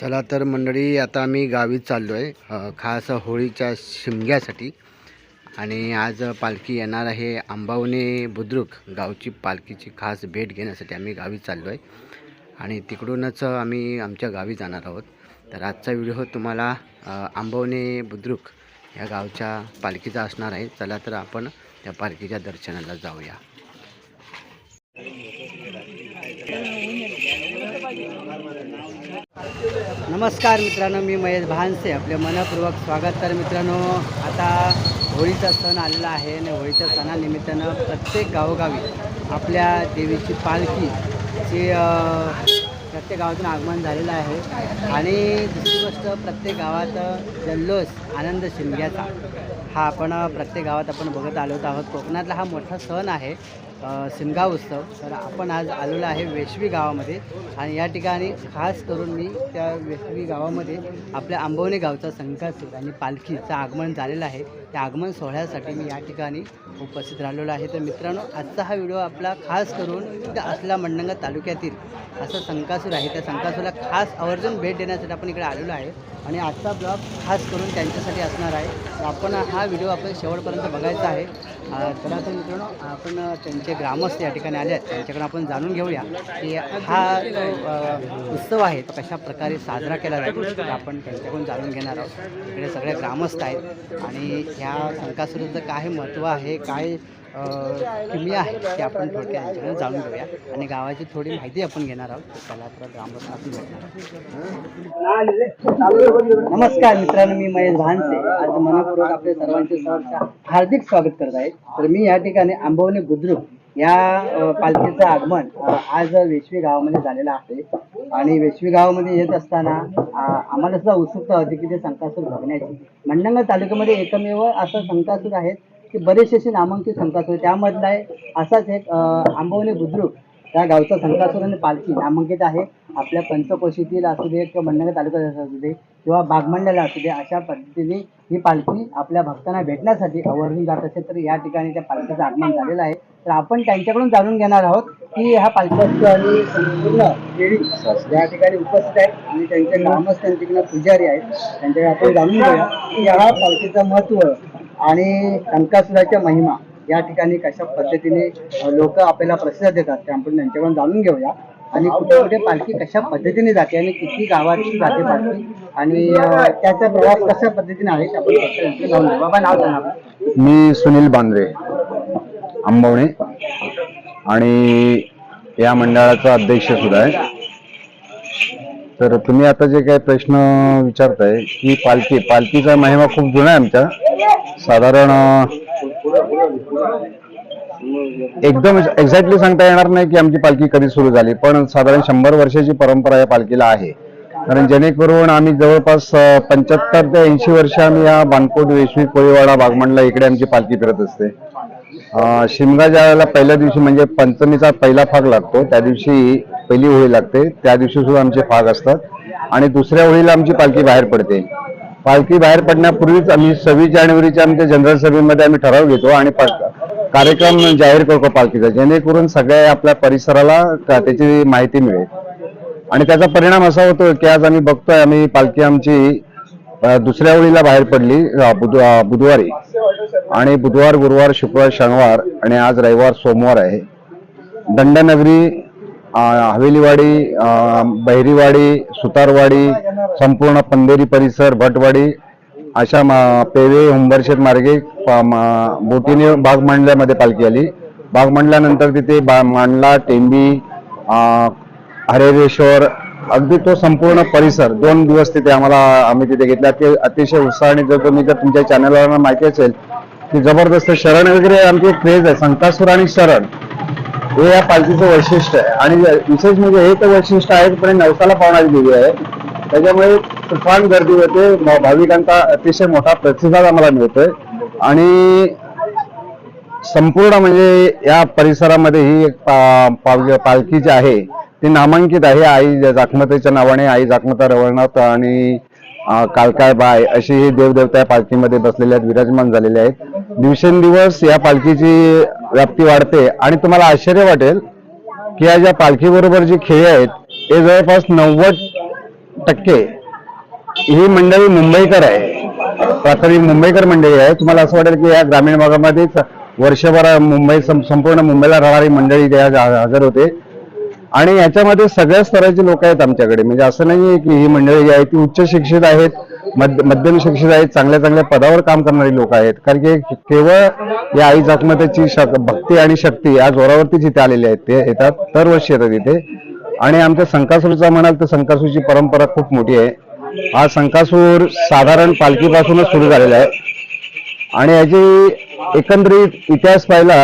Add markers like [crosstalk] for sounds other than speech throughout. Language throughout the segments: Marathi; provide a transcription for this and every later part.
चला तर मंडळी आता आम्ही गावी चाललो आहे खास होळीच्या शिमग्यासाठी. आणि आज पालखी येणार आहे आंबावणे बुद्रुक गावची पालखीची खास भेट घेण्यासाठी आम्ही गावी चाललो आहे आणि तिकडूनच आम्ही आमच्या गावी जाणार आहोत. तर आजचा व्हिडिओ तुम्हाला आंबवणे बुद्रुक या गावच्या पालखीचा असणार आहे. चला तर आपण त्या पालखीच्या दर्शनाला जाऊया. नमस्कार मित्रांनो मी महेश भानसे आपले मनपूर्वक स्वागत. तर मित्रांनो आता होळीचा सण आलेला आहे आणि होळीच्या सणानिमित्तानं प्रत्येक गावोगावी आपल्या देवीची पालखी जी प्रत्येक गावातून आगमन झालेलं आहे. आणि दुसरी गोष्ट प्रत्येक गावात जल्लोष आनंद शिमग्याचा. हा आपण प्रत्येक गावात आपण बघत आलो आहोत. कोकणातला हा मोठा सण आहे अ, शिमगा उत्सव. तर आपण आज आलेलो आहे वेशवी गावामध्ये आणि या ठिकाणी खास करून मी त्या वेशवी गावामध्ये आपल्या आंबवणे गावचा संकासूर आणि पालखीचं आगमन झालेलं आहे. त्या आगमन सोहळ्यासाठी मी या ठिकाणी उपस्थित राहिलेलो आहे. तर मित्रांनो आजचा हा व्हिडिओ आपला खास करून त्या असला मंडंगा तालुक्यातील असं संकासूर आहे. त्या संकासूरला खास आवर्जून भेट देण्यासाठी आपण इकडे आलेलो आहे. आणि आजचा ब्लॉग खास करून त्यांच्यासाठी असणार आहे. आपण हा व्हिडिओ आपण शेवटपर्यंत बघायचा आहे. अ, चला तर मित्रांनो आपण त्यांचे ग्रामस्थ या ठिकाणी आले आहेत. त्यांच्याकडून आपण जाणून घेऊया की हा जो उत्सव आहे तो कशा प्रकारे साजरा केला जातो तर आपण त्यांच्याकडून जाणून घेणार आहोत. इकडे सगळे ग्रामस्थ आहेत आणि ह्या संकासुराचं काय महत्त्व आहे काय अ, आहे ते आपण थोडक्यात यांच्याकडे जाणून घेऊया. आणि गावाची थोडी माहिती आपण घेणार आहोत. तर तर ग्रामस्थ आपण भेटणार नमस्कार मित्रांनो मी महेश भानसे. आज मनपूर्वक आपल्या सर्वांचे सहर्ष हार्दिक स्वागत करत आहे तर मी या ठिकाणी आंबवणे बुद्रुक या पालखीचं आगमन आज वेशवी गावामध्ये झालेलं आहे. आणि वेशवी गावामध्ये येत असताना आम्हाला सुद्धा उत्सुकता होती की ते संकासूर बघण्याची. मंडंगा तालुक्यामध्ये एकमेव असं संकासूर आहेत की बरेचसे असे नामांकित संकासूर त्यामधला आहे असाच एक आंबवणे बुद्रुक त्या गावचा संकासूर आणि पालखी नामांकित आहे. आपल्या पंचकोशीतील असू दे किंवा मंडळ तालुक्यात असू दे किंवा बागमंडला असू दे अशा पद्धतीने ही पालखी आपल्या भक्तांना भेटण्यासाठी आवर्जून जात असेल तर या ठिकाणी त्या पालखीचं आगमन झालेलं आहे. तर आपण त्यांच्याकडून जाणून घेणार आहोत की ह्या पालखी आणि संपूर्ण देवी या ठिकाणी उपस्थित आहेत आणि त्यांचे ग्रामस्थ त्यांच्याकडे पुजारी आहेत. त्यांच्याकडे आपण जाणून घेऊया की हा पालखीचं महत्त्व आणि संकासुराच्या महिमा या ठिकाणी कशा पद्धतीने लोक आपल्याला प्रसिद्ध देतात ते आपण त्यांच्याकडून जाणून घेऊया. आणि कुठे कुठे पालखी कशा पद्धतीने जाते आणि किती गावाची जाते पालखी? आणि त्याचा प्रवास कशा पद्धतीने आहे आपण घेऊ बाबा नाव सांगा मी सुनील बांद्रे आंबवणे आणि या मंडळाचा अध्यक्ष सुद्धा आहे. तर तुम्ही आता जे काही प्रश्न विचारताय की पालखी पालखीचा महिमा खूप जुना आहे आमच्या. साधारण एकदम एक्झॅक्टली सांगता येणार नाही की आमची पालखी कधी सुरू झाली पण साधारण शंभर वर्षाची परंपरा या पालखीला आहे. कारण जेणेकरून आम्ही जवळपास पंच्याहत्तर ते ऐंशी वर्ष आम्ही या बाणकोट वेशवी कोळीवाडा बागमंडला इकडे आमची पालखी फिरत असते. शिमगा ज्या वेळेला पहिल्या दिवशी म्हणजे पंचमीचा पहिला फाग लागतो त्या दिवशी पहिली होळी लागते त्या दिवशी सुद्धा आमचे फाग असतात. आणि दुसऱ्या होळीला आमची पालखी बाहेर पडते. पालखी बाहेर पडण्यापूर्वीच आम्ही सव्वीस जानेवारीच्या आमच्या जनरल सभेमध्ये आम्ही ठराव घेतो आणि कार्यक्रम जाहीर करतो पालखीचा जेणेकरून सगळ्या आपल्या परिसराला त्याची माहिती मिळेल. आणि त्याचा परिणाम असा होतो की आज आम्ही बघतोय आम्ही पालखी आमची दुसऱ्या ओळीला बाहेर पडली बुध- बुधवारी. आणि बुधवार गुरुवार शुक्रवार शनिवार आणि आज रविवार सोमवार आहे. दंडनगरी हवेलीवाडी बहिरीवाडी सुतारवाडी संपूर्ण पंधेरी परिसर भटवाडी अशा पेवे हुंबरशेत मार्गे बोटीने भाग मांडल्यामध्ये पालखी आली. बागमंडल्यानंतर तिथे बा मांडला टेंबी अ, हरेरेश्वर अगदी तो संपूर्ण परिसर दोन दिवस तिथे आम्हाला आम्ही तिथे घेतला. ते अतिशय उत्साहाने जर तुम्ही जर तुमच्या चॅनलवर माहिती असेल की जबरदस्त शरण वगैरे आमची क्रेज आहे संकासूर आणि शरण. हे या पालखीचं वैशिष्ट्य आहे. आणि विशेष म्हणजे हे तर वैशिष्ट्य आहे पण नवसाला पावणारी देवी आहे. त्याच्यामुळे तुफान गर्दी होते. भाविकांचा अतिशय मोठा प्रतिसाद आम्हाला मिळतोय. आणि संपूर्ण म्हणजे या परिसरामध्ये ही एक पा- पालखी जी आहे ती नामांकित आहे. आई जाखमतेच्या नावाने आई जाखमता रवळनाथ आणि अं, कालकाय बाय अशी ही देवदेवता या पालखीमध्ये बसलेल्या आहेत विराजमान झालेल्या आहेत. दिवसेंदिवस या पालखीची व्याप्ती वाढते आणि तुम्हाला आश्चर्य वाटेल की या ज्या पालखीबरोबर जी खेळी आहेत ते जवळपास नव्वद टक्के ही मंडळी मुंबईकर आहे. प्राथमिक मुंबईकर मंडळी आहे. तुम्हाला असं वाटेल की या ग्रामीण भागामध्येच वर्षभर मुंबई संपूर्ण मुंबईला राहणारी मंडळी हजर होते. आणि याच्यामध्ये सगळ्या स्तराचे लोक आहेत आमच्याकडे. म्हणजे असं नाहीये की ही मंडळी जी आहे ती उच्च शिक्षित आहेत मध्यम शिक्षित आहेत चांगल्या चांगल्या पदावर काम करणारी लोक आहेत. कारण की केवळ या आई जखमतेची शक भक्ती आणि शक्ती या जोरावरतीच इथे आलेले आहेत. ते येतात दरवर्षी येतात इथे. आणि आमच्या संकासूरचा म्हणाल तर संकासूरची परंपरा खूप मोठी आहे. हा संकासूर साधारण पालखीपासूनच सुरू झालेला आहे. आणि याची एकंदरीत इतिहास पाहिला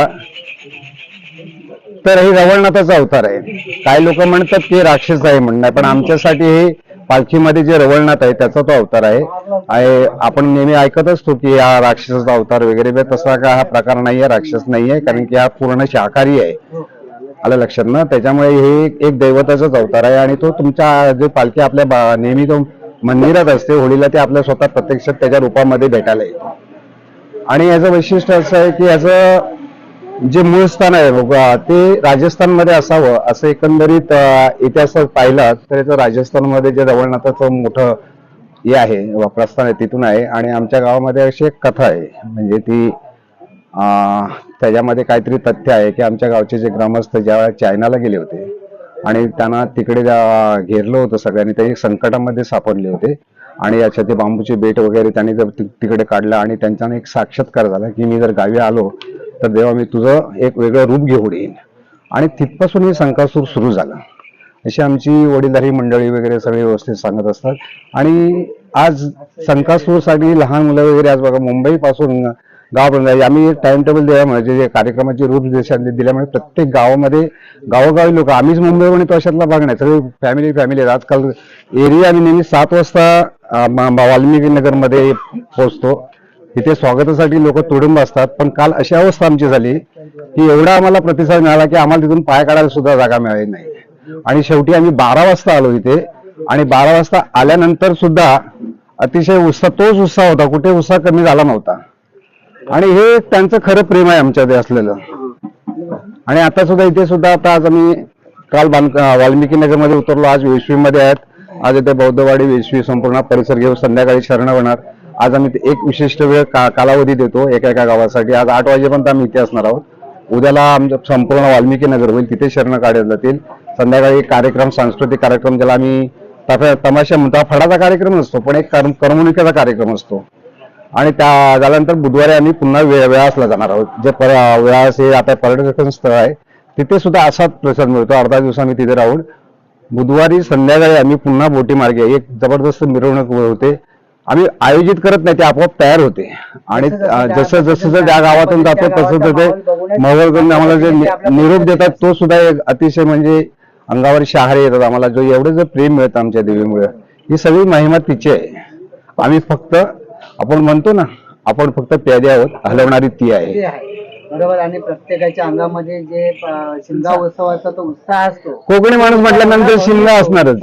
तर हे रवळनाथाचा अवतार आहे. काही लोक म्हणतात की राक्षस आहे म्हणणं पण आमच्यासाठी हे पालखीमध्ये जे रवळनाथ आहे त्याचा तो अवतार आहे. आपण नेहमी ऐकत असतो की हा राक्षसाचा अवतार वगैरे तसा का हा प्रकार नाहीये राक्षस नाहीये कारण की हा पूर्ण शाकाहारी आहे. आलं लक्षात ना? त्याच्यामुळे हे एक- दैवताचाच अवतार आहे आणि तो तुमच्या जे पालखी आपल्या नेहमी तो मंदिरात असते होळीला ते आपल्या स्वतः प्रत्यक्षात त्याच्या रूपामध्ये भेटायला येतो. आणि याचं वैशिष्ट्य असं आहे की याचं जे मूळ स्थान आहे ते राजस्थानमध्ये असावं असं एकंदरीत इतिहासात पाहिला तर याचं राजस्थानमध्ये जे जवळनाथाचं मोठं हे आहे प्रस्थान आहे तिथून आहे आणि आमच्या गावामध्ये अशी एक कथा आहे म्हणजे ती त्याच्यामध्ये काहीतरी तथ्य आहे की आमच्या गावचे जे ग्रामस्थ ज्या चायनाला गेले होते आणि त्यांना तिकडे घेरलं होतं सगळ्यांनी ते संकटामध्ये सापडले होते आणि याच्या ते बांबूचे बेट वगैरे त्यांनी जर तिकडे काढलं आणि त्यांच्यानं एक साक्षात्कार झाला की मी जर गावी आलो तर देवा मी तुझं एक वेगळं रूप घेऊन येईन. आणि तिथपासून हे संकासूर सुरू झाला. अशी आमची वडीलधारी मंडळी वगैरे सगळे व्यवस्थित सांगत असतात. आणि आज संकासूरसाठी लहान मुलं वगैरे आज बघा मुंबईपासून गावापर्यंत आम्ही टाइम टेबल दिल्यामुळे म्हणजे जे कार्यक्रमाचे रूप देशात दिल्यामुळे प्रत्येक गावामध्ये गावोगावी लोक आम्हीच मुंबई म्हणतो अशातला भाग नाही. सगळे फॅमिली फॅमिली आजकाल एरिया आम्ही नेहमी सात वाजता वाल्मिकी नगरमध्ये पोहोचतो. तिथे स्वागतासाठी लोक तुडुंब असतात पण काल अशी अवस्था आमची झाली की एवढा आम्हाला प्रतिसाद मिळाला की आम्हाला तिथून पाय काढायला सुद्धा जागा मिळाली नाही. आणि शेवटी आम्ही बारा वाजता आलो इथे आणि बारा वाजता आल्यानंतर सुद्धा अतिशय उत्साह तोच उत्साह होता कुठे उत्साह कमी झाला नव्हता. आणि हे त्यांचं खरं प्रेम आहे आमच्याकडे असलेलं. आणि आता सुद्धा इथे सुद्धा आता आज आम्ही काल बांध वाल्मिकी नगरमध्ये उतरलो. आज वेशवीमध्ये आहेत. आज इथे बौद्धवाडी वेशवी संपूर्ण परिसर घेऊन संध्याकाळी शरण होणार. आज आम्ही ते एक विशिष्ट वेळ का कालावधी देतो एका एका गावासाठी. आज आठ वाजेपर्यंत आम्ही इथे असणार आहोत. उद्याला आमचं संपूर्ण वाल्मिकी नगर होईल. तिथे शरण काढले जातील. संध्याकाळी एक कार्यक्रम सांस्कृतिक कार्यक्रम ज्याला आम्ही तमाशा म्हणतो. फडाचा कार्यक्रम नसतो पण एक करम- करमणुकीचा कार्यक्रम असतो. आणि त्या झाल्यानंतर बुधवारी आम्ही पुन्हा वे- वेळासला जाणार आहोत. जे पर वेळास हे आता पर्यटन स्थळ आहे तिथे सुद्धा असाच प्रसाद मिळतो. अर्धा दिवस आम्ही तिथे राहून. बुधवारी संध्याकाळी आम्ही पुन्हा बोटी मार्गे एक जबरदस्त मिरवणूक होते. आम्ही आयोजित करत नाही ते आपोआप तयार होते. आणि जसं जसं जर त्या गावातून जातो तसं तर ते माहोल करून आम्हाला जे निरोप देतात तो सुद्धा एक अतिशय म्हणजे अंगावर शहारे येतात आम्हाला. जो एवढं जर प्रेम मिळतं आमच्या देवीमुळे ही सगळी महिमा तिची आहे. आम्ही फक्त आपण म्हणतो ना आपण फक्त प्यादे आहोत हलवणारी ते आहे. बरोबर आणि प्रत्येकाच्या अंगामध्ये जे शिमगा उत्सवाचा तो उत्साह असतो. कोकणी माणूस म्हटल्यानंतर शिमगा असणारच.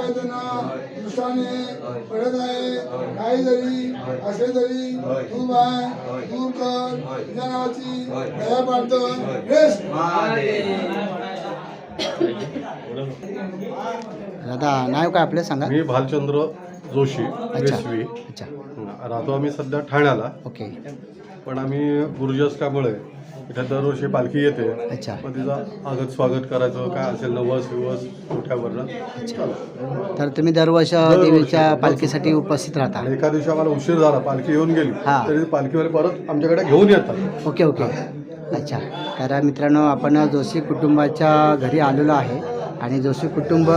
हा दृष्टाने पडत आहे. काही जरी असे तरी तू बाय दूर कर. तुझ्या नावाची दया पाडतो. दादा नाव काय आपलं सांगा? मी भालचंद्र जोशी अच्छा. राहतो आम्ही सध्या ठाण्याला. ओके. पण आम्ही गुरुजसकामुळे इथे दरवर्षी पालखी येते. अच्छा. मग तिचं आगत स्वागत करायचं काय असेल नवस विवस मोठ्यावरनं तर तुम्ही दरवर्ष देवीच्या पालखीसाठी उपस्थित राहता. आणि एका दिवशी आम्हाला उशीर झाला पालखी येऊन गेली हा. तरी ती पालखीवाले परत आमच्याकडे घेऊन येतात. Okay okay. अच्छा. तर मित्रांनो आपण जोशी कुटुंबाच्या घरी आलेलो आहे. आणि जोशी कुटुंब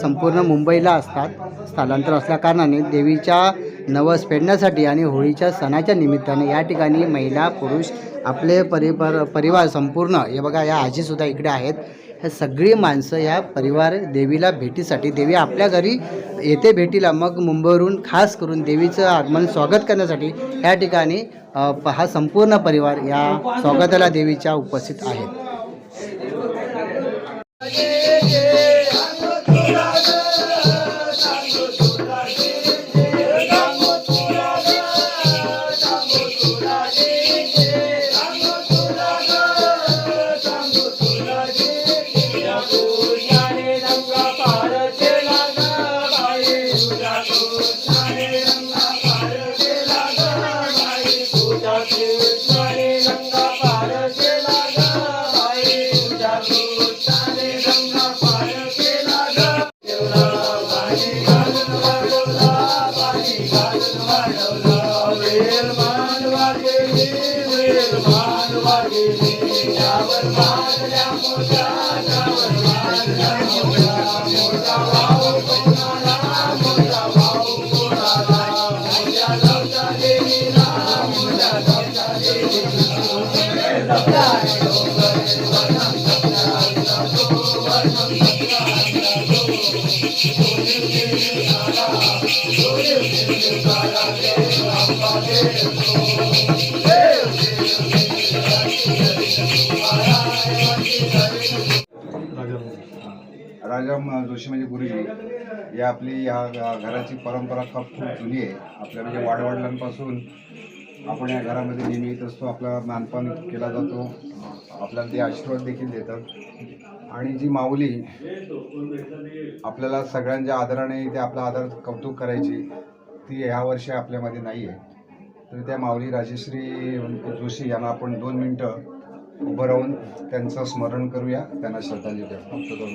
संपूर्ण मुंबईला असतात. स्थलांतर असल्याकारणाने देवीच्या नवस फेडण्यासाठी आणि होळीच्या सणाच्या निमित्ताने या ठिकाणी महिला पुरुष आपले परिपर परिवार संपूर्ण हे बघा या आजीसुद्धा इकडे आहेत. हे सगळी माणसं या परिवार देवीला भेटीसाठी देवी आपल्या घरी येते भेटीला. मग मुंबईवरून खास करून देवीचं आगमन स्वागत करण्यासाठी या ठिकाणी प- हा संपूर्ण परिवार या स्वागताला देवीच्या उपस्थित आहेत. yeah, yeah. すごいな。म- जोशी म्हणजे गुरुजी. या आपली या घराची परंपरा खूप खूप जुनी आहे. आपल्या म्हणजे वाडवडिलांपासून आपण या घरामध्ये नेहमी येत असतो. आपला मानपान केला जातो. आपल्याला ते आशीर्वाद देखील देतात. आणि जी माऊली आपल्याला सगळ्यांच्या आदराने ते आपला आदर कौतुक करायची ती ह्या वर्षी आपल्यामध्ये नाही आहे तर त्या माऊली राजेश्री जोशी यांना आपण दोन मिनटं उभं राहून त्यांचं स्मरण करूया. त्यांना श्रद्धांजली द्या फक्त दोन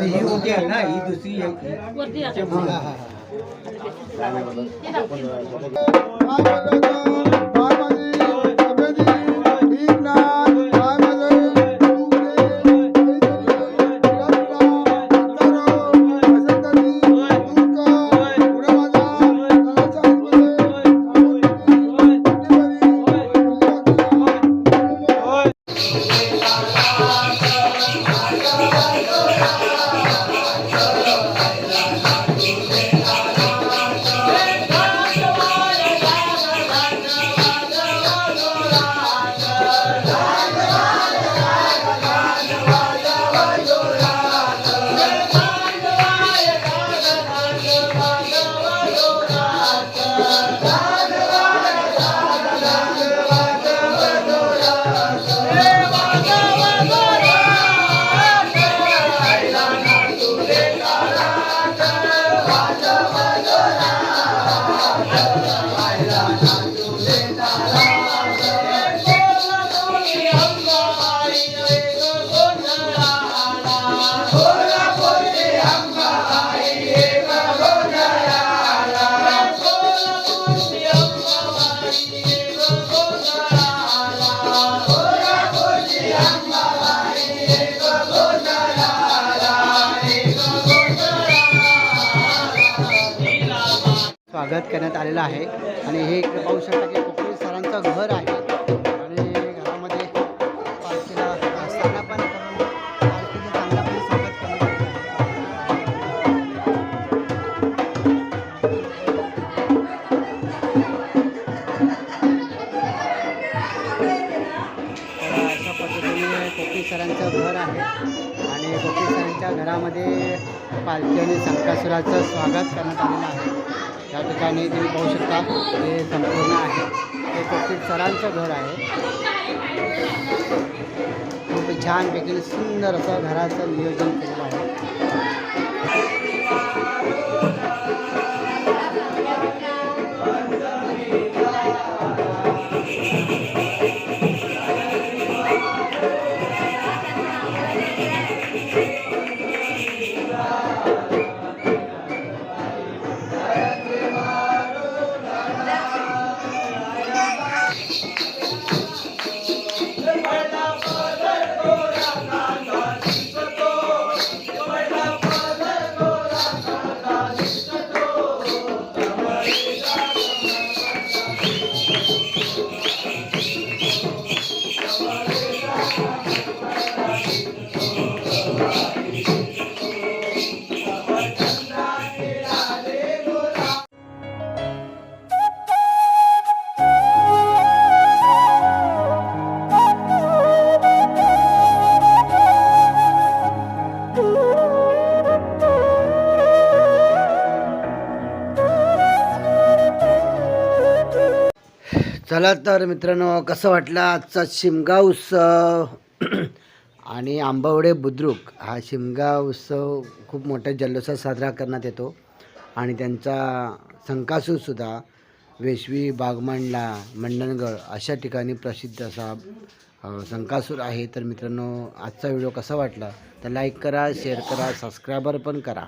मिनिटं, सर्वांना विनंती. Thank you. Gracias. स्वागत करण्यात आलेलं आहे. आणि हे इकडे पाहू शकता की कोकणी सरांचं घर आहे. आणि घरामध्ये पालखीला स्थानापन्न करून पालखीचं चांगल्यापणे स्वागत करण्यात अशा पद्धतीने कोकणी सरांचं घर आहे. आणि कोकणी सरांच्या घरामध्ये पालखी आणि संकासुराचं स्वागत करण्यात आलेलं आहे. या ठिकाणी तुम्ही पाहू शकता हे संपूर्ण आहे. हे कोकणी सरांचं घर आहे. खूप छानपैकी सुंदर असं घराचं नियोजन केलेलं आहे. चला तर मित्रांनो कसं वाटलं आजचा शिमगा उत्सव? [clears throat] आणि आंबावडे बुद्रुक हा शिमगा उत्सव खूप मोठ्या जल्लोषात साजरा करण्यात येतो. आणि त्यांचा संकासूरसुद्धा वेशवी बागमांडला मंडणगड अशा ठिकाणी प्रसिद्ध असा संकासूर आहे. तर मित्रांनो आजचा व्हिडिओ कसा वाटला? तर लाईक करा शेअर करा सबस्क्रायबर पण करा.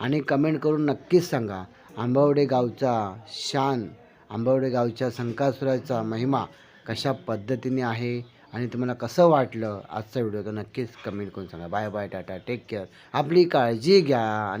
आणि कमेंट करून नक्कीच सांगा आंबावडे गावचा शान आंबावडे गावच्या संकासुराचा महिमा कशा पद्धतीने आहे आणि तुम्हाला कसं वाटलं? आजचा व्हिडिओ तर नक्कीच कमेंट करून सांगा. Bye bye tata take care आपली काळजी घ्या.